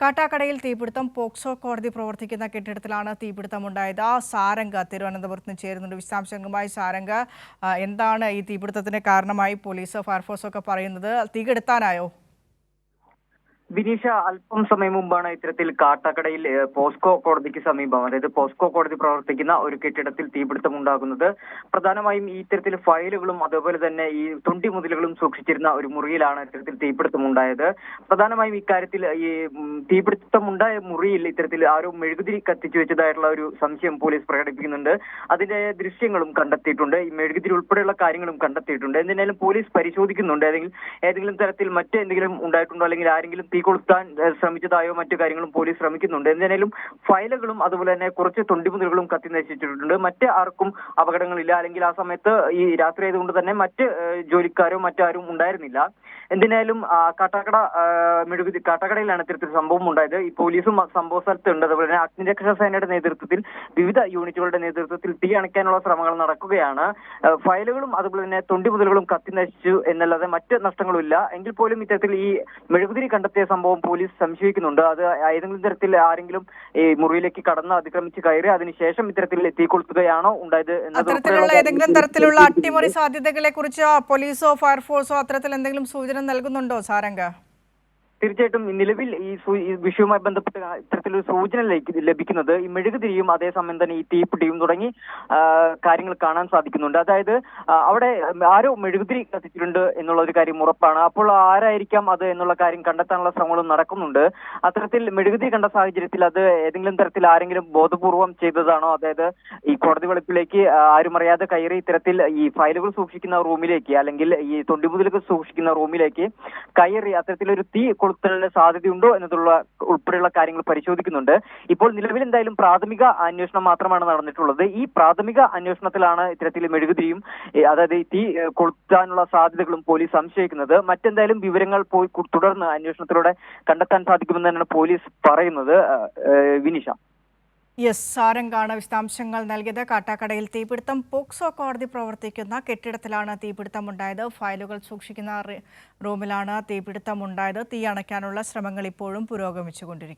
കാട്ടാക്കടയിൽ തീപിടുത്തം പോക്സോ കോടതി പ്രവർത്തിക്കുന്ന കെട്ടിടത്തിലാണ് തീപിടുത്തമുണ്ടായത്. സാരംഗ തിരുവനന്തപുരത്ത് നിന്ന് ചേരുന്നുണ്ട് വിശദാംശങ്ങളുമായി. സാരംഗ എന്താണ് ഈ തീപിടുത്തത്തിന് കാരണമായി പോലീസ് ഫയർഫോഴ്സൊക്കെ പറയുന്നത്? തീ ബിനീഷ അല്പം സമയം മുമ്പാണ് ഇത്തരത്തിൽ കാട്ടാക്കടയിൽ പോസ്കോ കോടതിക്ക് സമീപം അതായത് പോസ്കോ കോടതി പ്രവർത്തിക്കുന്ന ഒരു കെട്ടിടത്തിൽ തീപിടുത്തം ഉണ്ടാകുന്നത്. പ്രധാനമായും ഈ ഇത്തരത്തിൽ ഫയലുകളും അതുപോലെ തന്നെ ഈ തൊണ്ടി മുതലുകളും സൂക്ഷിച്ചിരുന്ന ഒരു മുറിയിലാണ് ഇത്തരത്തിൽ തീപിടുത്തം ഉണ്ടായത്. പ്രധാനമായും ഇക്കാര്യത്തിൽ ഈ തീപിടുത്തം ഉണ്ടായ മുറിയിൽ ഇത്തരത്തിൽ ആരോ മെഴുകുതിരി കത്തിച്ചു വെച്ചതായിട്ടുള്ള ഒരു സംശയം പോലീസ് പ്രകടിപ്പിക്കുന്നുണ്ട്. അതിന്റെ ദൃശ്യങ്ങളും കണ്ടെത്തിയിട്ടുണ്ട്. ഈ മെഴുകുതിരി ഉൾപ്പെടെയുള്ള കാര്യങ്ങളും കണ്ടെത്തിയിട്ടുണ്ട്. എന്തിനാലും പോലീസ് പരിശോധിക്കുന്നുണ്ട്. ഏതെങ്കിലും ഏതെങ്കിലും തരത്തിൽ മറ്റെന്തെങ്കിലും ഉണ്ടായിട്ടുണ്ടോ? അല്ലെങ്കിൽ ആരെങ്കിലും തീ കൊളുത്താൻ ശ്രമിച്ചതായോ മറ്റു കാര്യങ്ങളും പോലീസ് ശ്രമിക്കുന്നുണ്ട്. എന്തിനേലും ഫയലുകളും അതുപോലെ തന്നെ കുറച്ച് തൊണ്ടിമുതലുകളും കത്തി നശിച്ചിട്ടുണ്ട്. മറ്റ് ആർക്കും അപകടങ്ങളില്ല. അല്ലെങ്കിൽ ആ സമയത്ത് ഈ രാത്രി ആയതുകൊണ്ട് തന്നെ മറ്റ് ജോലിക്കാരോ മറ്റാരും ഉണ്ടായിരുന്നില്ല. എന്തിനായാലും കാട്ടാക്കട മെഴുകുതി കാട്ടാക്കടയിലാണ് ഇത്തരത്തിൽ സംഭവം ഉണ്ടായത്. ഈ പോലീസും സംഭവ സ്ഥലത്തുണ്ട് അതുപോലെ തന്നെ അഗ്നിരക്ഷാ സേനയുടെ നേതൃത്വത്തിൽ വിവിധ യൂണിറ്റുകളുടെ നേതൃത്വത്തിൽ തീ അണയ്ക്കാനുള്ള ശ്രമങ്ങൾ നടക്കുകയാണ്. ഫയലുകളും അതുപോലെ തന്നെ തൊണ്ടി മുതലുകളും കത്തി നശിച്ചു എന്നല്ലാതെ മറ്റ് നഷ്ടങ്ങളും ഇല്ല എങ്കിൽ പോലും ഇത്തരത്തിൽ ഈ മെഴുകുതിരി കണ്ടെത്തിയ സംഭവം പോലീസ് സംശയിക്കുന്നുണ്ട്. അത് ഏതെങ്കിലും തരത്തിൽ ആരെങ്കിലും ഈ മുറിയിലേക്ക് കടന്ന് അതിക്രമിച്ച് കയറി അതിനുശേഷം ഇത്തരത്തിൽ തീ കൊളുത്തുകയാണോ ഉണ്ടായത് അത്തരത്തിലുള്ള ഏതെങ്കിലും തരത്തിലുള്ള അട്ടിമറി സാധ്യതകളെ കുറിച്ച് പോലീസോ ഫയർഫോഴ്സോ അത്തരത്തിൽ എന്തെങ്കിലും സൂചന നൽകുന്നുണ്ടോ സാരംഗ? തീർച്ചയായിട്ടും നിലവിൽ ഈ വിഷയവുമായി ബന്ധപ്പെട്ട് ഇത്തരത്തിലൊരു സൂചന ലഭി- ലഭിക്കുന്നത് ഈ മെഴുകുതിരിയും അതേസമയം തന്നെ ഈ തീപ്പിടിയും തുടങ്ങി കാര്യങ്ങൾ കാണാൻ സാധിക്കുന്നുണ്ട്. അതായത് അവിടെ ആരോ മെഴുകുതിരി കത്തിച്ചിട്ടുണ്ട് എന്നുള്ള ഒരു കാര്യം ഉറപ്പാണ്. അപ്പോൾ ആരായിരിക്കാം അത് എന്നുള്ള കാര്യം കണ്ടെത്താനുള്ള ശ്രമങ്ങളും നടക്കുന്നുണ്ട്. അത്തരത്തിൽ മെഴുകുതിരി കണ്ട സാഹചര്യത്തിൽ അത് ഏതെങ്കിലും തരത്തിൽ ആരെങ്കിലും ബോധപൂർവം ചെയ്തതാണോ? അതായത് ഈ കോടതി വെളുപ്പിലേക്ക് ആരും അറിയാതെ കയറി ഇത്തരത്തിൽ ഈ ഫയലുകൾ സൂക്ഷിക്കുന്ന റൂമിലേക്ക് അല്ലെങ്കിൽ ഈ തൊണ്ടിമുതലുകൾ സൂക്ഷിക്കുന്ന റൂമിലേക്ക് കയറി അത്തരത്തിലൊരു തീ കൊളുത്തലിന് സാധ്യതയുണ്ടോ എന്നതുള്ള ഉൾപ്പെടെയുള്ള കാര്യങ്ങൾ പരിശോധിക്കുന്നുണ്ട്. ഇപ്പോൾ നിലവിൽ എന്തായാലും പ്രാഥമിക അന്വേഷണം മാത്രമാണ് നടന്നിട്ടുള്ളത്. ഈ പ്രാഥമിക അന്വേഷണത്തിലാണ് ഇത്തരത്തിൽ മെഴുകുതിരിയും അതായത് തീ കൊളുത്താനുള്ള സാധ്യതകളും പോലീസ് സംശയിക്കുന്നത്. മറ്റെന്തായാലും വിവരങ്ങൾ പോയി തുടർന്ന് അന്വേഷണത്തിലൂടെ കണ്ടെത്താൻ സാധിക്കുമെന്ന് തന്നെയാണ് പോലീസ് പറയുന്നത് വിനിഷ. യെസ് സാരംഗാണ് വിശദാംശങ്ങൾ നൽകിയത്. കാട്ടാക്കടയിൽ തീപിടുത്തം പോക്സോ കോടതി പ്രവർത്തിക്കുന്ന കെട്ടിടത്തിലാണ് തീപിടുത്തമുണ്ടായത്. ഫയലുകൾ സൂക്ഷിക്കുന്ന റൂമിലാണ് തീപിടുത്തമുണ്ടായത്. തീ അണയ്ക്കാനുള്ള ശ്രമങ്ങൾ ഇപ്പോഴും പുരോഗമിച്ചുകൊണ്ടിരിക്കുന്നു.